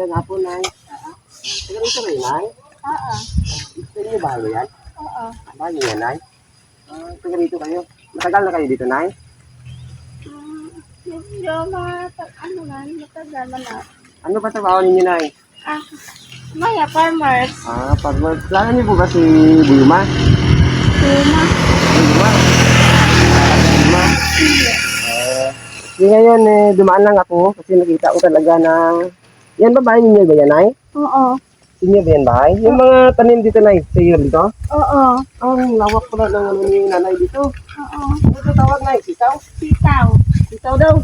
Magandang hapon, Nay. Taga rito kayo, Nay? Oo. Gusto niyo bago yan? Oo. Bago yan, Nay? Ah, taga rito kayo. Matagal na kayo dito, Nay? Medyo mga pag ano man, matagal man na. Ano ba trabaho ninyo, Nay? Ah, maya farmers. Ah, pag plano niyo po ba si Buyuma? Sina. Buyuma? Buyuma? Ah, di ngayon, eh, dumaan lang ako kasi nakita ko talaga na... Yan ba bahay ninyo ba yan, Nay? Oo. Inyo ba yan bahay? Yung mga tanim dito, Nay, sa iyo dito? Oo. Ang lawak pala ng ano ni nanay dito. Oo. Ano ito tawag, Nay? Sitaw? Sitaw. Sitaw daw.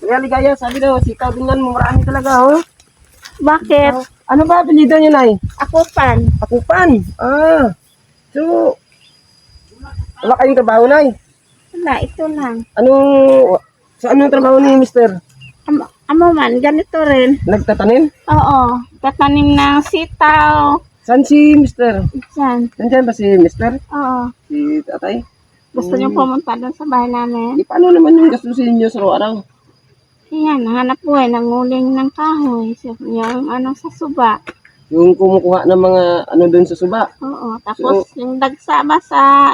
Kaya ligaya, sabi daw, sitaw din yan, marami talaga, oh. Bakit? Ano ba apelido niyo, Nay? Ako pan. Akupan. Ah. So, wala kayong trabaho, Nay. Wala, ito lang. Anong, sa anong trabaho ni Mister? Amo, man, ganito rin. Nagtatanim? Oo. Tatanim ng sitaw. Saan si Mister? Diyan. Nandiyan ba si Mister? Oo. Si tatay? Gusto niyo pumunta doon sa bahay namin? Di paano naman yung gastusin niyo sa araw? Yan, hanap buhay, nanguling ng kahoy. So, Yung ano sa suba. Yung kumukuha ng mga ano doon sa suba. Oo, tapos yung dagsama sa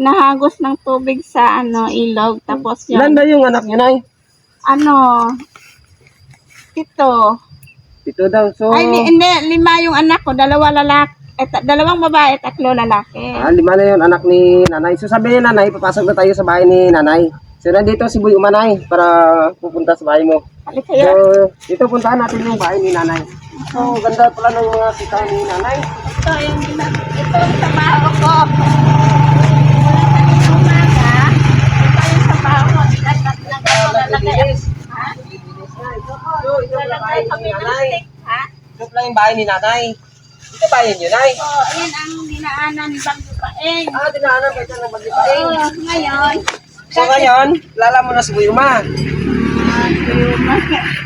nahagos ng tubig sa ano ilog tapos Ilan yung ba yung anak niyo, Nay? ano ito Ito daw. So, ay li- hindi lima yung anak ko dalawa lalaki eh, ta- dalawang babae tatlo lalaki Ah, lima na yun, anak ni nanay. So sabihin nanay, papasok na tayo sa bahay ni nanay. So nandito si Buy Umanay para pupunta sa bahay mo. Halika So, kayo dito puntahan natin yung bahay ni nanay. So, ganda pala ng mga sitaw ni nanay. ito yung gina- ito yung trabaho ko Wala ka ng umaga. ito yung trabaho ko Nag- nag- naglalagay ha? So, ito pala Naglalagay bahay kami ni ng nanay. stick ha? Ito pala yung bahay ni nanay. Ito bahay niyo, nay. So, ayan ang dinaanan ni Bagyo Paeng. Ah, dinaanan kayo ng bagyo pa Oo, ngayon, So ngayon, lala mo na si Buy Uma.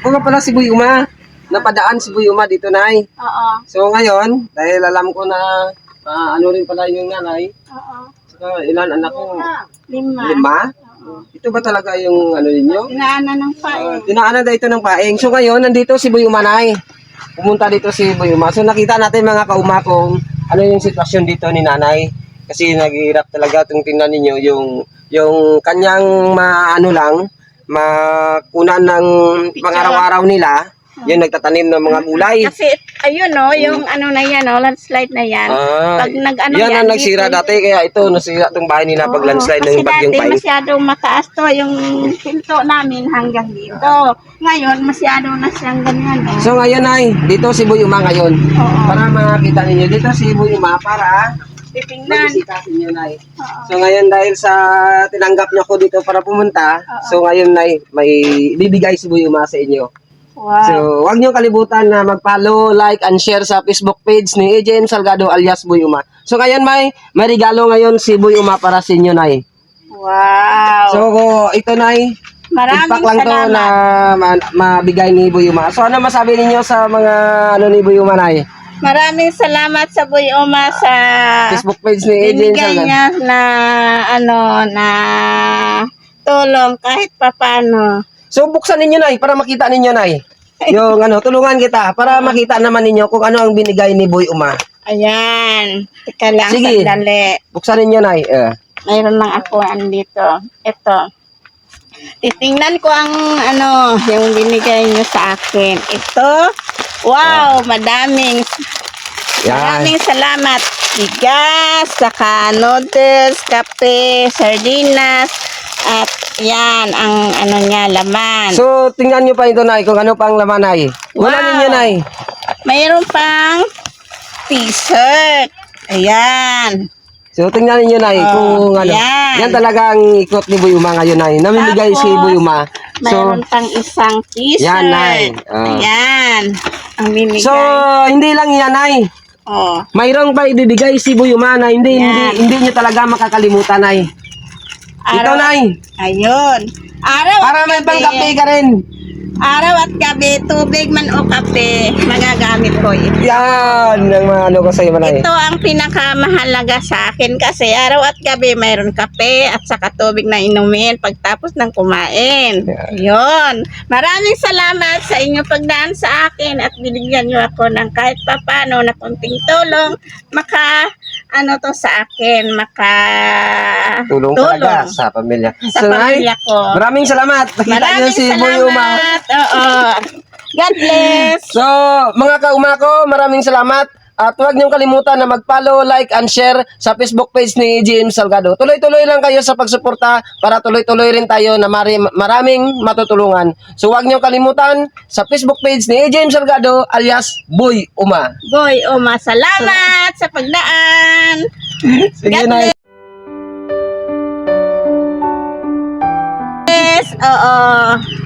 Kung pala si Buy Uma, napadaan si Buy Uma dito, nay. Oo, So ngayon, dahil alam ko na ah, ano rin pala yung nanay, oo. so, ilan anak ko? Lima. Lima? Ito ba talaga yung ano ninyo? Dinaanan ng Uh, paeng. dinaanan na ito ng paeng. So ngayon, nandito si Boy Umanay. Pumunta dito si Boy Uma. So nakita natin mga kauma kung ano yung sitwasyon dito ni nanay. Kasi naghihirap talaga itong tingnan ninyo yung yung kanyang maano lang makunan ng pang-araw-araw nila yung nagtatanim ng mga gulay. Kasi, ayun no, yung ano na yan, no, landslide na yan. Ah, Pag nag-ano yan ang yan, nagsira dito- dati kaya ito nasira itong bahay nila pag Oo, landslide kasi ng bagyong dati paeng. masyadong mataas to yung pinto namin hanggang dito. Ngayon, masyado na siyang ganyan. Oh. So ngayon ay dito si Boy Uma ngayon. Oo. Para makita ninyo dito si Boy Uma para Titingnan. Magbisita sa inyo, Nay. Oo. So ngayon dahil sa tinanggap niyo ko dito para pumunta, Oo. so ngayon Nay, may bibigay si Buy Uma sa inyo. Wow. So huwag niyo kalibutan na mag-follow, like, and share sa Facebook page ni AJM Salgado alias Buy Uma. So ngayon may, may regalo ngayon si Buy Uma para sa inyo, Nay. wow. So ito, Nay, Maraming impact lang to na ma- mabigay ni Buy Uma. So ano masabi ninyo sa mga ano ni Buy Uma, Nay? Maraming salamat sa Boy Oma sa Facebook page ni AJM binigay Salgado. niya na ano na tulong kahit papano. So buksan ninyo nay para makita ninyo nay. Yung ano, tulungan kita para makita naman ninyo kung ano ang binigay ni Boy Uma. Ayan. Teka lang, Sige. sandali. Buksan ninyo nay. Eh. Mayroon lang ako andito. Ito. Titingnan ko ang ano, yung binigay niyo sa akin. Ito. Wow, madaming Yan. Maraming salamat. Bigas, saka noodles, kape, sardinas, at yan ang ano niya, laman. So tingnan niyo pa ito nay kung ano pang laman nay. Wala Wow. ninyo nay. Mayroon pang t-shirt. Ayan. So tingnan ninyo nay Oh, kung ano. yan. Yan talaga ang ikot ni Boy Uma ngayon nay. Namimigay si Tapos, Boy Uma. So Mayroon pang isang t-shirt. Yan, Nay. Ah. Ayan. Ang binigay. So hindi lang yan nay. oh. Mayroong pa ibibigay si Boy Uma na hindi hindi Yan. hindi niyo talaga makakalimutan nay. Ito Araw- nay. Ayun. Araw Para at may gabi. pangkape ka rin. Araw at gabi, tubig man o kape, magagamit ko ito. Yan ang mga ano ko sa iyo. Ito ang pinakamahalaga sa akin kasi araw at gabi mayroon kape at saka tubig na inumin pagtapos ng kumain. Yun. Maraming salamat sa inyo pagdaan sa akin at binigyan nyo ako ng kahit papano na kunting tulong maka ano to sa akin, maka Tulong talaga sa pamilya. sa So, pamilya ko. maraming salamat. Nakita niyo si Boy Uma. Oo. God bless. So, mga kauma ko, maraming salamat. At huwag niyong kalimutan na mag-follow, like, and share sa Facebook page ni James Salgado. Tuloy-tuloy lang kayo sa pagsuporta para tuloy-tuloy rin tayo na mari, maraming matutulungan. So, huwag niyong kalimutan sa Facebook page ni James Salgado alias Boy Uma. Boy, Oma, salamat sa pagdaan. Sige God na. bless. Oo.